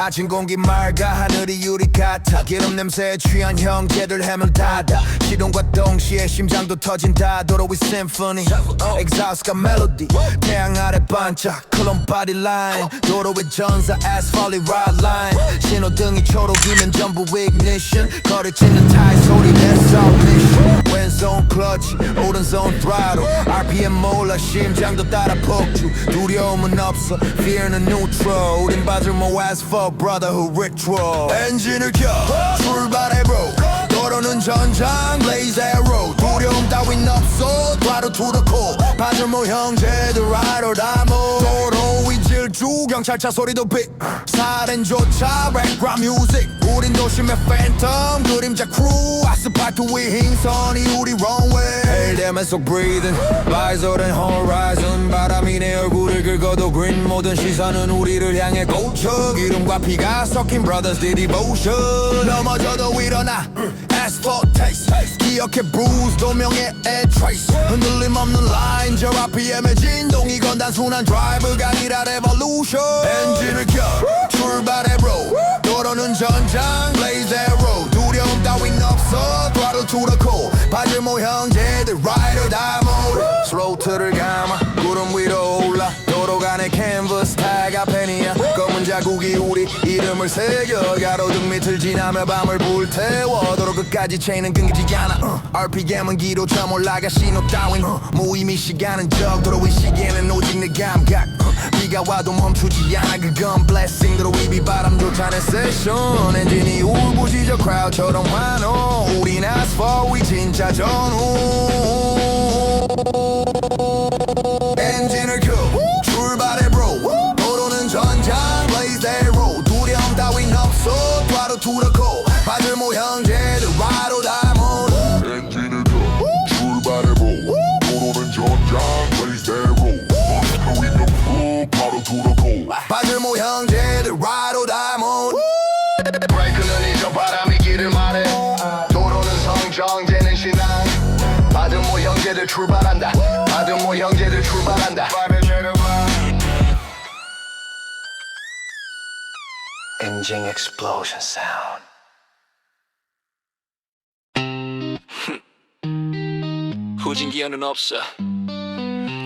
아침 공기 맑아 하늘이 유리 같아. 기름 냄새에 취한 형제들 해물 닫아. 시동과 동시에 심장도 터진다 도로 위 심포니 exhaust가 멜로디 태양 아래 반짝 클론 바디 라인 도로 위 전사 asphalt ride line. 신호등이 초록이면 전부 ignition. 거리 찢는 타이 소리 that's our mission. 왼손 클러치 오른손 throttle. RPM 몰라 심장도 따라 폭주. 두려움은 없어 fear는 neutral. 우린 받을 뭐 asphalt brotherhood ritual 엔진을 켜 출발해 bro 도로는 전장 blaze arrow 두려움 따윈 없어 throttle to the core 받을 뭐 형제들 ride or die mode 질주 경찰차 소리도 빅 사렌조차 background music 우린 도심의 phantom 그림자 crew 아스팔트 위 힘선이 우리 runway 헬대면서 breathing visor and horizon 바람이 내 얼굴을 긁어도 green 모든 시선은 우리를 향해 고쳐 기름과 피가 섞인 the devotion 넘어져도 일어나 asphalt taste. 기억해 bruise 도명의 air trace 흔들림 없는 line 저 RPM의 진동 이건 단순한 드라이브가 아니라 revolution. 엔진을 켜 출발해 bro. 도로는 전장 blaze arrow 두려움 따윈 없어 throttle to the core 바지모 형제들 ride or die mode 스로틀을 감아 구름 위로 올라. 도로가 내 canvas 타가 펜이야. 검은 자국이 우리 이름을 새겨. 가로등 밑을 지나며 밤을 불태워. 도로 끝까지 체인은 끊기지 않아. uh, RPM은 기로점 올라가 신호 따윈. uh, 무의미 시간은 적 도로 이 시기에는 오직 내 감각. uh, 비가 와도 멈추지 않아. 그건 blessing 도로 위비 바람도 타는 세션. 엔진이 울부짖어 crowd처럼 환호. 우린 asphalt 위 진짜 전후. 엔진을 Engine explosion sound. 후진 기어는 없어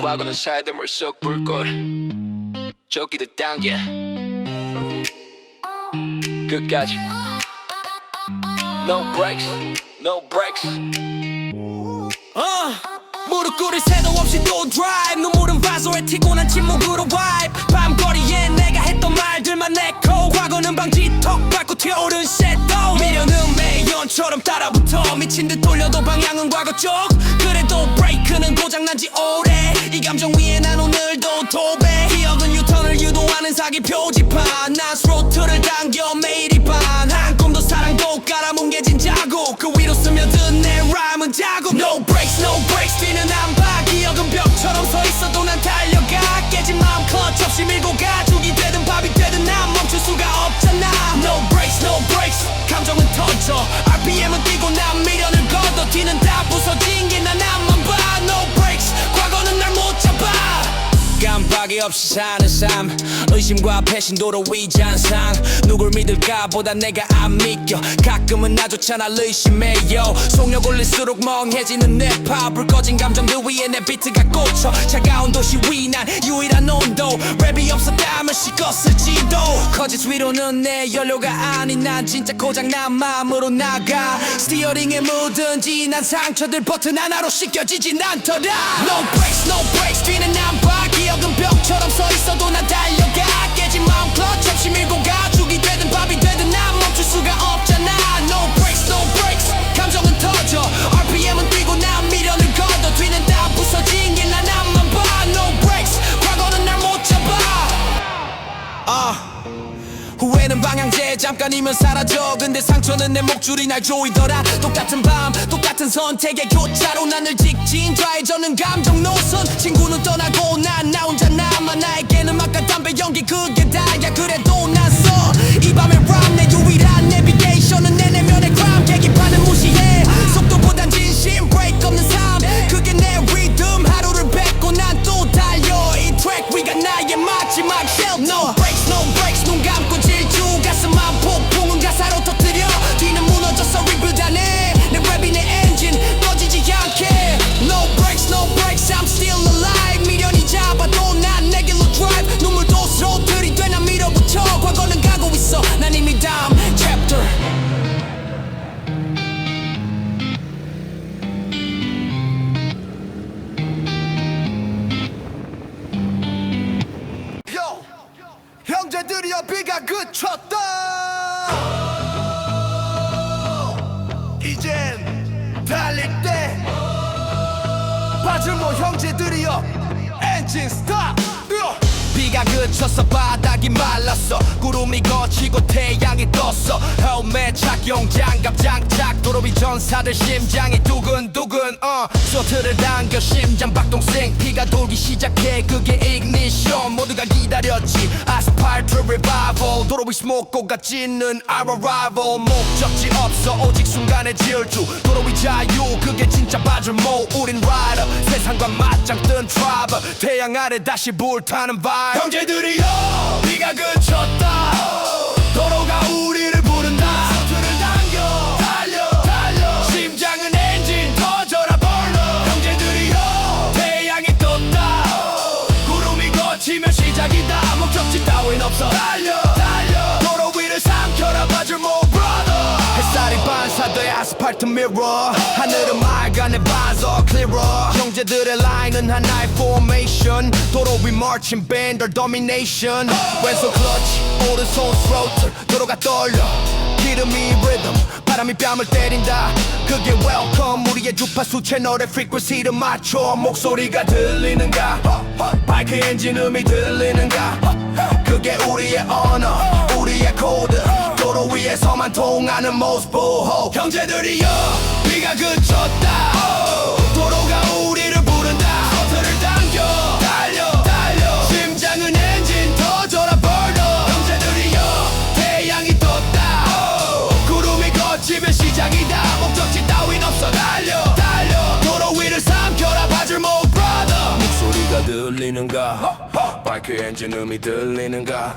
과거는 살됨을 썩 불꽃 저기도 당겨 끝까지 No breaks, no breaks. 어 무릎 꿇을 새도 없이 또 drive. 눈물은 바소에 튀고 난 침묵으로 vibe 밤거리에 내가 했던 말들만 echo 과거는 방지턱 밟고 튀어오른 shadow 미련은 매연처럼 따라붙어. 미친 듯 돌려도 방향은 과거 쪽. 그래도 브레이크는 고장난 지 오래. 이 감정 위에 난 오늘도 도배. 기억은 유턴을 유도하는 사기 표지판. 난 스로틀을 당겨 매일이 반한 꿈 깜빡이 없이 사는 삶. 의심과 배신도로 위장상. 누굴 믿을까 보다 내가 안 믿겨. 가끔은 나조차 날 의심해요. 속력 올릴수록 멍해지는 내파불 꺼진 감정들 위에 내 비트가 꽂혀. 차가운 도시 위 난 유일한 온도. 랩이 없었다면 식었을지도. 거짓 위로는 내 연료가 아닌 난 진짜 고장난 마음으로 나가. 스티어링에 묻은 난 상처들 버튼 하나로 씻겨지진 않더라. No breaks no breaks. 뒤는 난봐 기 억은 벽처럼 서 있어도 난 달려가 깨진 마음 클러치 없이 밀고 가 죽이 되든 밥이 되든 난 멈출 수가 없잖아. No breaks no breaks. 감정은 터져 방향제 잠깐이면 사라져. 근데 상처는 내 목줄이 날 조이더라. 똑같은 밤 똑같은 선택의 교차로 난늘 직진. 좌회전은 감정 노선. 친구는 떠나고 난 나 혼자 남아. 나에게는 막과 담배 연기 그게 다야. 그래도 바질모 형제들이여 엔진 스탑. 비가 그쳤어 바닥이 말랐어. 구름이 거치고 태양이 떴어. 헬멧 착용 장갑 장착 도로위 전사들 심장이 두근두근 어. 소트를 당겨 심장 박동생. 피가 돌기 시작해 그게 ignition. 모두가 기다렸지. 아스팔트 리바이벌 도로위 스모크가 찢는 our arrival. 목적지 없어. 오직 순간의 질주. 도로위 자유. 그게 진짜 바질모 우린 라이더 세상과 맞짱 뜬 트라이버 태양 아래 다시 불타는 vibe 형제들이여 비가 그쳤다 아스팔트 미러 하늘은 내 반석 clearer. 형제들의 라인은 하나의 formation. 도로 위 band or domination. 왼손 클러치 오른손 throttle 도로가 떨려. 기름이 rhythm 바람이 뺨을 때린다. 그게 welcome 우리의 주파수 채널의 frequency를 맞춰. 목소리가 들리는가? 바이크 엔진 음이 들리는가? 그게 우리의 언어 우리의 코드 도로 위에서만 통하는 모습 보호. 형제들이여 비가 그쳤다. 도로가 우리 들리는가 바이크 엔진 음이 들리는가?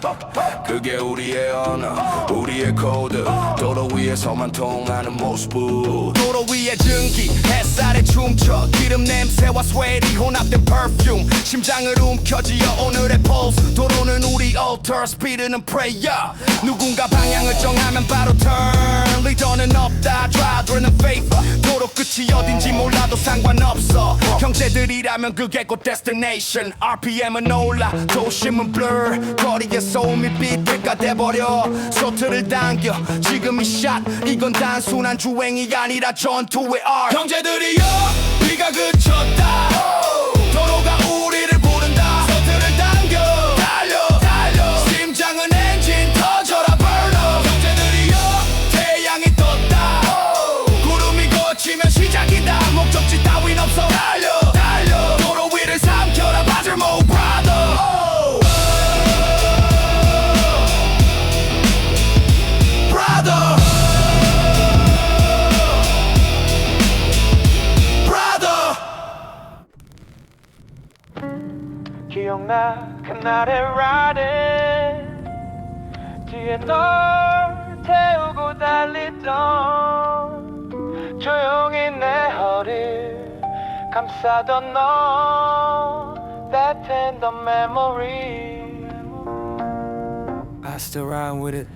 그게 우리의 언어 우리의 코드. 도로 위에서만 통하는 모습 도로 위의 증기 햇살에 춤춰. 기름 냄새와 스웨이리 혼합된 perfume. 심장을 움켜쥐어 오늘의 pulse. 도로는 우리 altar 스피드는 prayer. 누군가 방향을 정하면 바로 turn. 리더는 없다 driver는 faith 도로 끝이 어딘지 몰라도 상관없어. 형제들이라면 그게 곧 destination. RPM은 올라 도심은 blur. 거리에 소음이 빛들까 돼버려. 소트를 당겨. 지금 이샷 이건 단순한 주행이 아니라 전투의 art 형제들이여 비가 그쳤다. 도로가 우리를 그날의 riding 뒤에 널 태우고 달리던 조용히 내 허리를 감싸던 너 That tender memory I still ride with it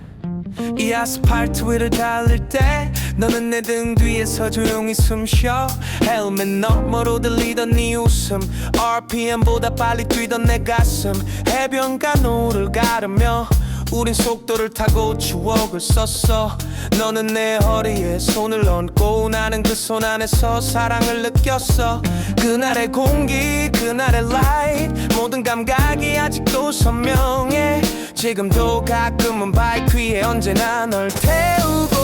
이 아스팔트 위를 달릴 때 너는 내 등 뒤에서 조용히 숨쉬어. 헬멧 너머로 들리던 네 웃음. RPM보다 빨리 뛰던 내 가슴. 해변가 노를 가르며 우린 속도를 타고 추억을 썼어. 너는 내 허리에 손을 얹고 나는 그 손 안에서 사랑을 느꼈어. 그날의 공기 그날의 light 모든 감각이 아직도 선명해. 지금도 가끔은 바이크 위에 언제나 널 태우고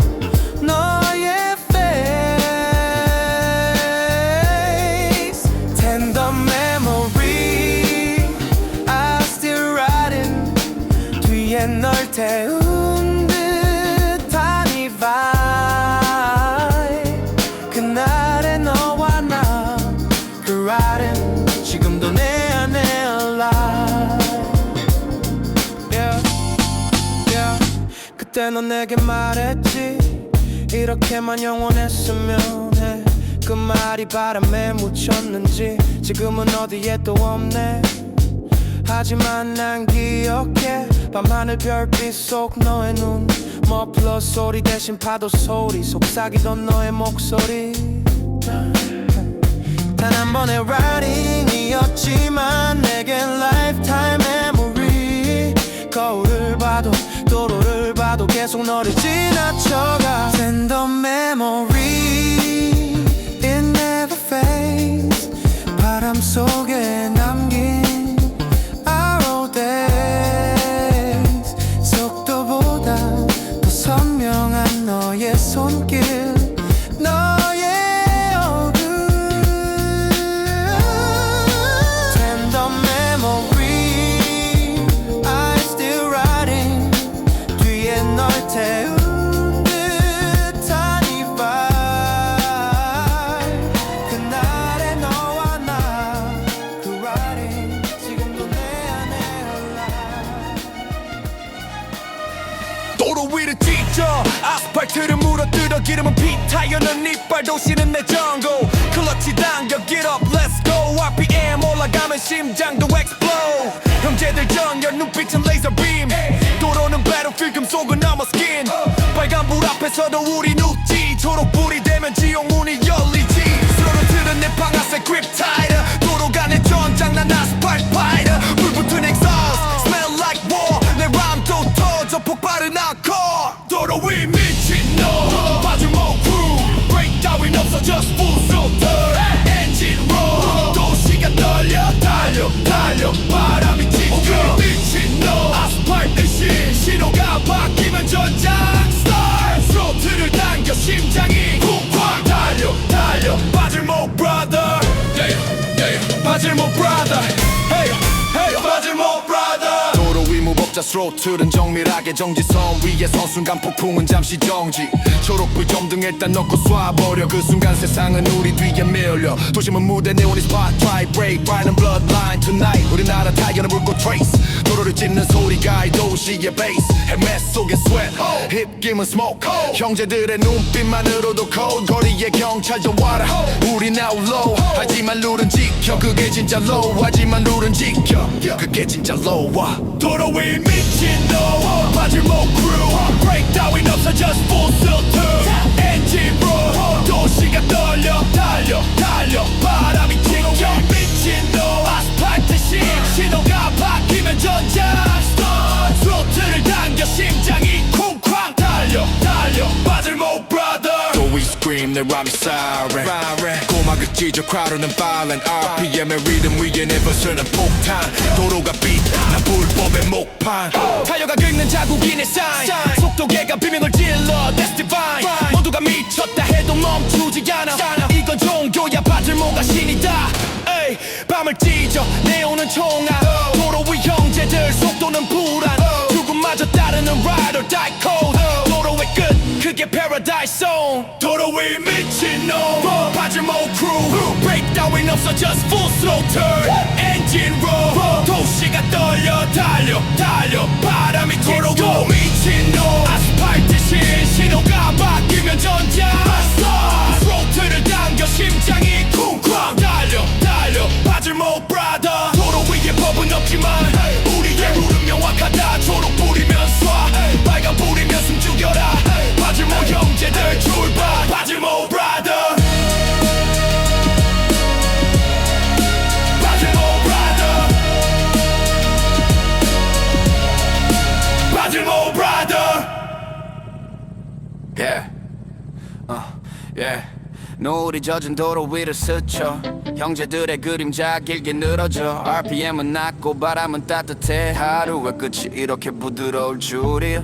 그때 넌 내게 말했지. 이렇게만 영원했으면 해. 그 말이 바람에 묻혔는지 지금은 어디에 또 없네. 하지만 난 기억해. 밤하늘 별빛 속 너의 눈. 머플러 소리 대신 파도 소리. 속삭이던 너의 목소리. 단 한 번의 writing이었지만 내겐 lifetime memory. 거울을 봐도 도로를 봐도 계속 너를 지나쳐가 아스팔트를 물어뜯어 기름은 피타연은 이빨 도시는 내 전고 클러치 당겨 get up let's go. RPM 올라가면 심장도 explode. 형제들 정열 눈빛은 레이저 빔 도로는 battlefield 금속은 넘어 스킨 빨간 불 앞에서도 우리 웃지. 초록불이 되면 지옥문이 열리지. 스로틀은 내 방아쇠 grip tighter 스로틀은 정밀하게 정지선 위에 선 순간 폭풍은 잠시 정지. 초록불 점등했다 넣고 쏴버려. 그 순간 세상은 우리 뒤에 밀려. 도심은 무대 네온이 spotlight. Break riding bloodline. Tonight 우리나라 타이어는 불꽃 trace. 도로를 찢는 소리가 이 도시의 베이스 헬멧 속에 sweat. 힙김은 smoke. 형제들의 눈빛만으로도 cold. 거리에 경찰 전화라 우린 outlaw. 하지만 룰은 지켜. 그게 진짜 low. 하지만 룰은 지켜. 그게 진짜 low 와 도로 위 미 친놈. 빠질 목 crew. Break 따윈 없어 just full filter engine roll 도시가 떨려 달려 달려. 바람이 튀겨 미친 놈. 아스팔트 신 신호가 바뀌면 전장 start 트로트를 당겨 심장이 쿵쾅 달려 달려. 목 brother. 또 we scream siren 찢어 crowd는 violent RPM의 리듬 위에 내 버스는 폭탄. 도로가 난 불법의 목판. 타이어가 긁는 자국이 내 sign. 속도계가 비명을 질러 that's divine. 모두가 미쳤다 해도 멈추지 않아. 이건 종교야 바질모가 신이다. 에이 밤을 찢어 내오는 총알. 도로 위 형제들 속도는 불안. 죽음마저 따르는 ride or die code. 도로의 끝 그게 paradise zone 따윈 없어 just full throttle engine roll 도시가 떨려 달려 달려 바람이 도로 위 미친놈 노을이 젖은 도로 위를 스쳐. 형제들의 그림자 길게 늘어져. RPM은 낮고 바람은 따뜻해. 하루의 끝이 이렇게 부드러울 줄이야.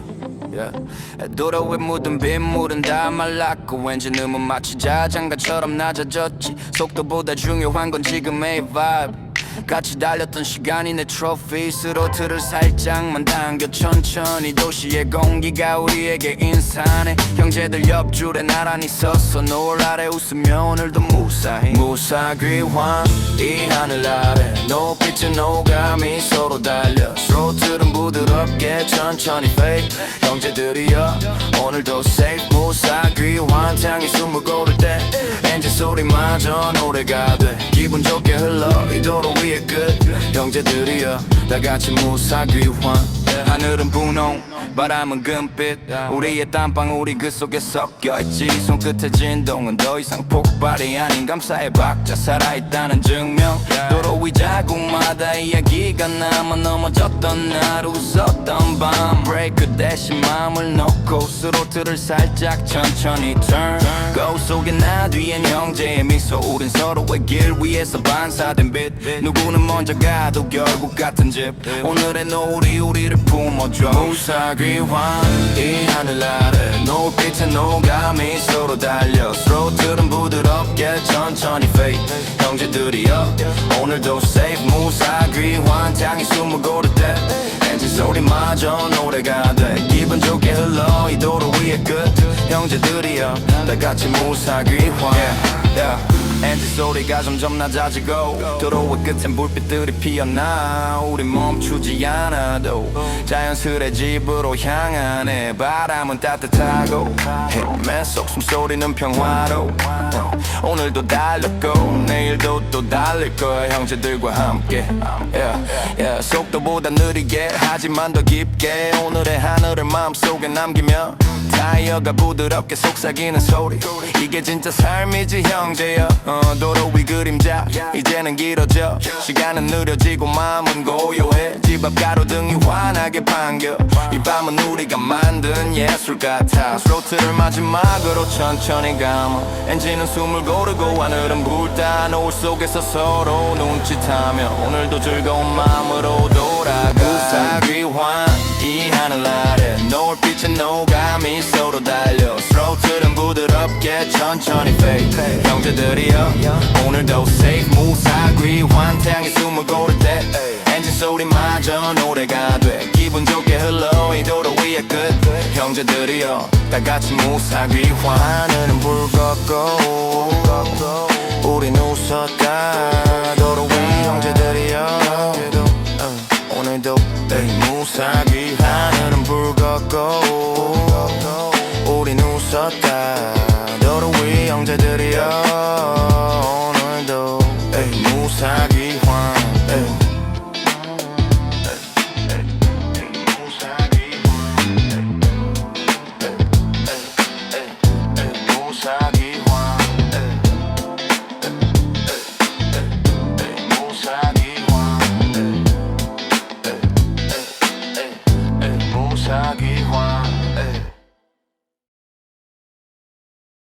Yeah. 도로에 묻은 빗물은 다 말랐고 엔진음은 마치 자장가처럼 낮아졌지. 속도보다 중요한 건 지금의 vibe 같이 달렸던 시간이 내 트로피 스로틀을 살짝만 당겨 천천히 도시의 공기가 우리에게 인사네. 형제들 옆줄에 나란히 서서 노을 아래 웃으며 오늘도 무사히 무사귀환 이 하늘 아래 노빛은 오감이 서로 달려 스로틀은 부드럽게 천천히 fade. 형제들이여 오늘도 safe. 무사귀환 향이 숨을 고를 때 엔진 소리마저 노래가 돼. 기분 좋게 흘러 이 도로 위에 끝. 형제들이여 다 같이 무사귀환. 하늘은 분홍 바람은 금빛. 우리의 땀방 우리 그 속에 섞여있지. 손끝의 진동은 더 이상 폭발이 아닌 감사의 박자 살아있다는 증명 도로 위 자국마다 이야기가 남아 넘어졌던 날 웃었던 밤. 브레이크 대신 마음을 놓고 스로틀을 살짝 천천히 turn. 거울 속에 나 뒤엔 형제의 미소. 우린 서로의 길 위에서 반사된 빛. 누구는 먼저 가도 결국 같은 집. 오늘의 노을이 우리를 품어줘. 무사귀환 이 하늘 아래 노을빛에 녹아미 서로 달려. 스로틀은 부드럽게 천천히 fade 형제들이여 오늘도 safe 무사귀환 향이 숨을 고를 때. 엔진 소리마저 노래가 돼. 기분 좋게 흘러 이 도로 위에 끝. 형제들이여 다 같이 무사귀 환 yeah. 엔진 소리가 점점 낮아지고 도로의 끝엔 불빛들이 피어나 우리 멈추지 않아도 자연스레 집으로 향하네. 바람은 따뜻하고 헬멧 속 숨소리는 평화로 오늘도 달렸고 내일도 또 달릴 거야. 형제들과 함께. Yeah, yeah. 속도보다 느리게 하지만 더 깊게 오늘의 하늘을 마음속에 남기며 타이어가 부드럽게 속삭이는 소리. 이게 진짜 삶이지 형제여. 어, 도로 위 그림자. 이제는 길어져. 시간은 느려지고 마음은 고요해. 집 앞 가로등이 환하게 반겨. 이 밤은 우리가 만든 예술 같아. 스로틀을 마지막으로 천천히 감아. 엔진은 숨을 고르고 하늘은 불타 노을 속에서 서로 눈짓하며 오늘도 즐거운 마음으로 돌아가. 사귀환 이 하늘 아래 노을빛에 바람이 서로 달려. 스로틀은 부드럽게 천천히 fade. 형제들이여 오늘도 safe. 무사귀 환태하게 숨을 고를 때 엔진 소리마저 노래가 돼. 기분 좋게 흘러 이 도로 위의 끝. 형제들이여 다 같이 무사귀 환하늘은 붉었고. 우린 웃었다 도로 위 형제들이여. 오늘도 무사귀 하늘은 붉었고.